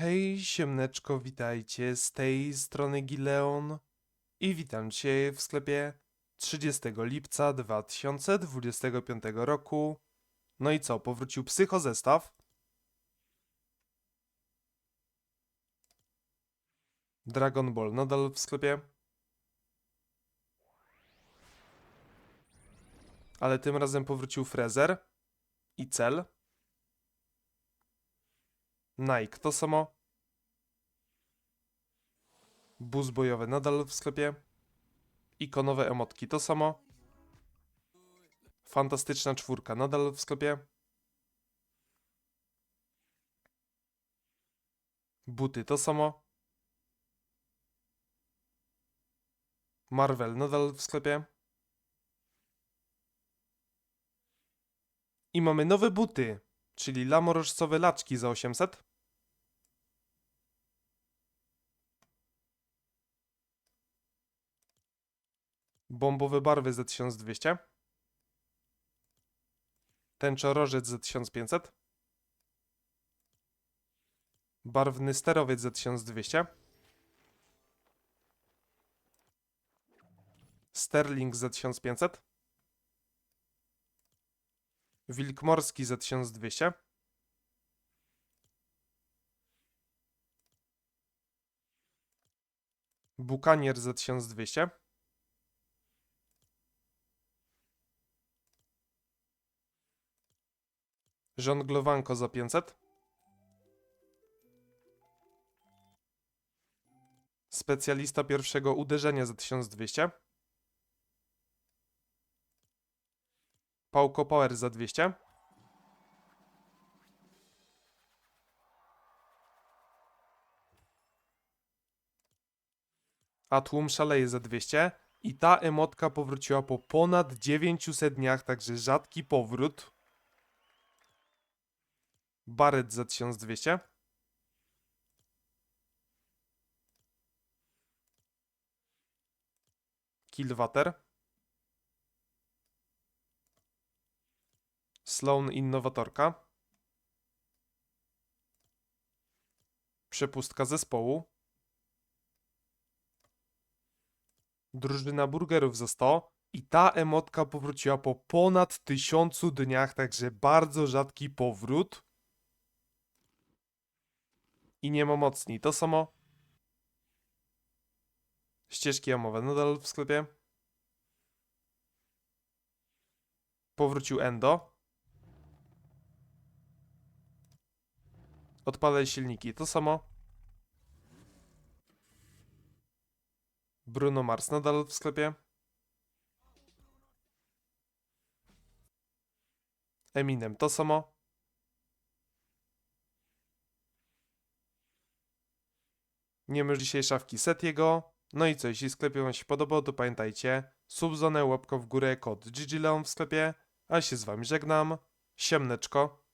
Hej, siemneczko, witajcie, z tej strony Gileon i witam cię w sklepie 30 lipca 2025 roku. No i co, powrócił psychozestaw? Dragon Ball nadal w sklepie. Ale tym razem powrócił Frezer i Cel. Nike to samo. Bus bojowy nadal w sklepie. Ikonowe emotki to samo. Fantastyczna czwórka nadal w sklepie. Buty to samo. Marvel nadal w sklepie. I mamy nowe buty, czyli lamorożcowe laczki za 800. Bombowe barwy za 1200. Tęczorożec za 1500. Barwny sterowiec za 1200. Sterling za 1500. Wilk morski za 1200. Bukanier za 1200. Żonglowanko za 500. Specjalista pierwszego uderzenia za 1200. Pałko Power za 200. A tłum szaleje za 200. I ta emotka powróciła po ponad 900 dniach, także rzadki powrót. Barret za 1200. Killwater. Sloan Innowatorka. Przepustka zespołu. Drużyna burgerów za 100. I ta emotka powróciła po ponad 1000 dniach, także bardzo rzadki powrót. I nie ma mocni. To samo. Ścieżki jamowe nadal w sklepie. Powrócił Endo. Odpalaj silniki. To samo. Bruno Mars nadal w sklepie. Eminem to samo. Nie już dzisiaj szafki Setiego. No i co, jeśli sklepie wam się podobał, to pamiętajcie, subzonę, łapka w górę, kod GGLeon w sklepie, a się z wami żegnam. Siemneczko.